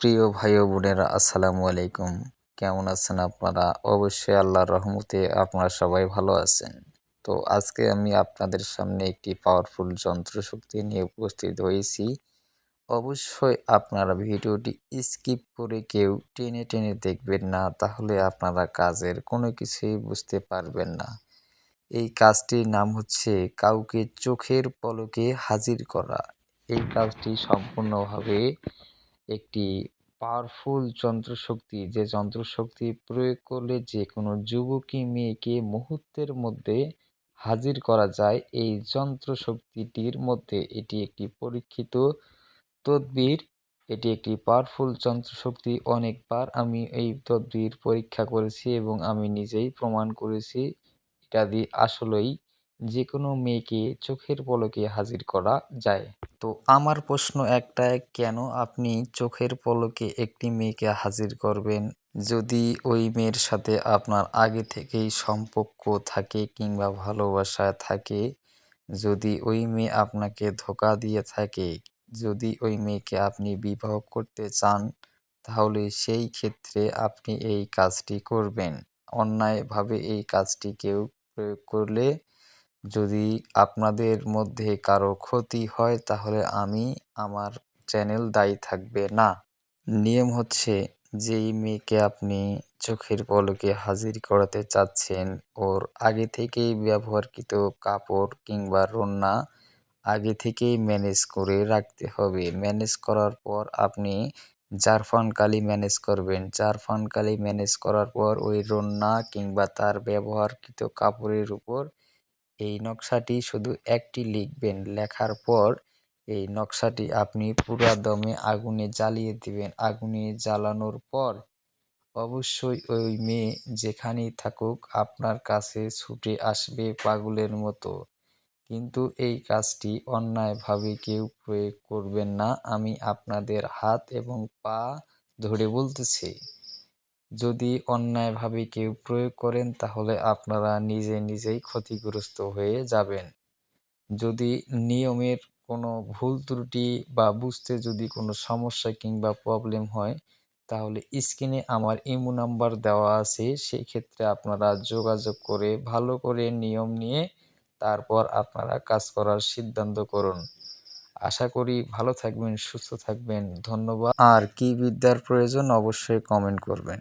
প্রিয় ভাই ও বোনেরা, আসসালামু আলাইকুম। কেমন আছেন আপনারা? অবশ্যই আল্লাহর রহমতে আপনারা সবাই ভালো আছেন। তো আজকে আমি আপনাদের সামনে একটি পাওয়ারফুল যন্ত্রশক্তি নিয়ে উপস্থিত হয়েছি। অবশ্যই আপনারা ভিডিওটি স্কিপ করে কেউ টেনে টেনে দেখবেন না, তাহলে আপনারা কাজের কোনো কিছুই বুঝতে পারবেন না। এই কাজটির নাম হচ্ছে কাউকে চোখের পলকে হাজির করা। এই কাজটি সম্পূর্ণভাবে একটি পাওয়ারফুল যন্ত্রশক্তি, যে যন্ত্রশক্তি প্রয়োগ করলে যে কোনো যুবকী মেয়েকে মুহূর্তের মধ্যে হাজির করা যায়, এই যন্ত্রশক্তিটির মধ্যে এটি একটি পরীক্ষিত তদবির, এটি একটি পাওয়ারফুল যন্ত্রশক্তি। অনেকবার আমি এই তদবির পরীক্ষা করেছি এবং আমি নিজেই প্রমাণ করেছি, এটা দিয়ে আসলেই যে কোনো মেয়েকে চোখের পলকে হাজির করা যায়। তো আমার প্রশ্ন একটাই কেন আপনি চোখের পলকে একটি মেয়েকে হাজির করবেন? যদি ওই মেয়ের সাথে আপনার আগে থেকেই সম্পর্ক থাকে কিংবা ভালোবাসা থাকে, যদি ওই মেয়ে আপনাকে ধোকা দিয়ে থাকে, যদি ওই মেয়েকে আপনি বিবাহ করতে চান, তাহলে সেই ক্ষেত্রে আপনি এই কাজটি করবেন। অন্যায়ভাবে এই কাজটি কেউ প্রয়োগ করলে যদি আপনাদের মধ্যে কারও ক্ষতি হয়, তাহলে আমি আমার চ্যানেল দায়ী থাকবে না। নিয়ম হচ্ছে, যেই মেয়েকে আপনি চোখের পলকে হাজির করাতে চাচ্ছেন, ওর আগে থেকেই ব্যবহারকৃত কাপড় কিংবা রন্না আগে থেকেই ম্যানেজ করে রাখতে হবে। ম্যানেজ করার পর আপনি জারফান কালি ম্যানেজ করবেন। জারফান কালি ম্যানেজ করার পর ওই রন্না কিংবা তার ব্যবহারকৃত কাপড়ের উপর এই নকশাটি শুধু একটি লিখবেন। লেখার পর এই নকশাটি আপনি পুরা দমে আগুনে জ্বালিয়ে দিবেন। আগুনে জ্বালানোর পর অবশ্যই ওই মেয়ে যেখানেই থাকুক আপনার কাছে ছুটে আসবে পাগলের মতো। কিন্তু এই কাজটি অন্যায়ভাবে কেউ প্রয়োগ করবেন না। আমি আপনাদের হাত এবং পা ধরে বলতেছি। যদি অন্যায়ভাবে কেউ প্রয়োগ করেন, তাহলে আপনারা নিজে নিজেই ক্ষতিগ্রস্ত হয়ে যাবেন। যদি নিয়মের কোনো ভুল ত্রুটি বা বুঝতে যদি কোনো সমস্যা কিংবা প্রবলেম হয়, তাহলে স্ক্রিনে আমার ইমো নাম্বার দেওয়া আছে। সেই ক্ষেত্রে আপনারা যোগাযোগ করে ভালো করে নিয়ম নিয়ে তারপর আপনারা কাজ করার সিদ্ধান্ত করুন। আশা করি ভালো থাকবেন, সুস্থ থাকবেন। ধন্যবাদ। আর কি বিদ্যার প্রয়োজন, অবশ্যই কমেন্ট করবেন।